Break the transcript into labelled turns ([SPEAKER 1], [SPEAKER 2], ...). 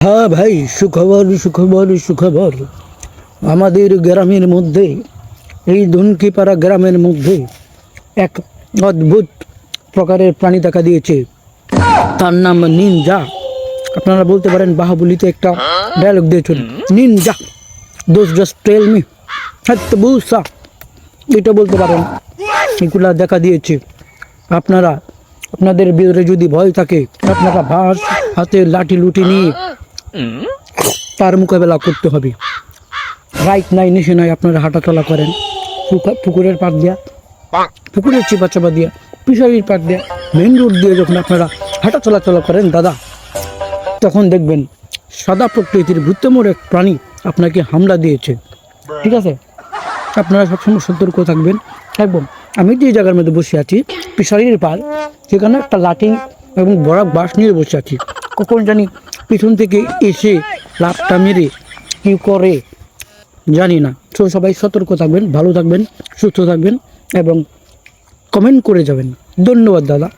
[SPEAKER 1] হ্যাঁ ভাই, সুখবর সুখবর সুখবর। আমাদের গ্রামের মধ্যে, এই ধনকিপাড়া গ্রামের মধ্যে এক অদ্ভুত প্রকারের প্রাণী দেখা দিয়েছে। তার নাম নিনজা। আপনারা বলতে পারেন বাহুবলিতে একটা ডায়লগ দিয়েছেন। নিনজা, দোষ জাস্ট টেল মি হাত বুসা এটা বলতে পারেন। এগুলা দেখা দিয়েছে। আপনারা, আপনাদের ভিতরে যদি ভয় থাকে, আপনারা ভাস হাতে লাঠি লুটি নিয়ে তার মোকাবেলা করতে হবে। রাইট নাই নিশে নাই, আপনারা হাঁটাচলা করেন। পুকা- পুকুরের পাট দিয়া, পুকুরের চিপা চাপা দিয়া পিসারির পাট দিয়া মেন রোড দিয়ে যখন আপনারা হাঁটা চলাচলা করেন, দাদা, তখন দেখবেন সাদা প্রকৃতির ভূতমোর এক প্রাণী আপনাকে হামলা দিয়েছে। ঠিক আছে? আপনারা সবসময় সতর্ক থাকবেন। এবং আমি যে জায়গার মধ্যে বসে আছি পিসারির পার সেখানে একটা লাঠি এবং বড় বাঁশ নিয়ে বসে আছি। কখন জানি পিছন থেকে এসে লাভটা মেরে কী করে জানি না। তো সবাই সতর্ক থাকবেন, ভালো থাকবেন, সুস্থ থাকবেন এবং কমেন্ট করে যাবেন। ধন্যবাদ, দাদা।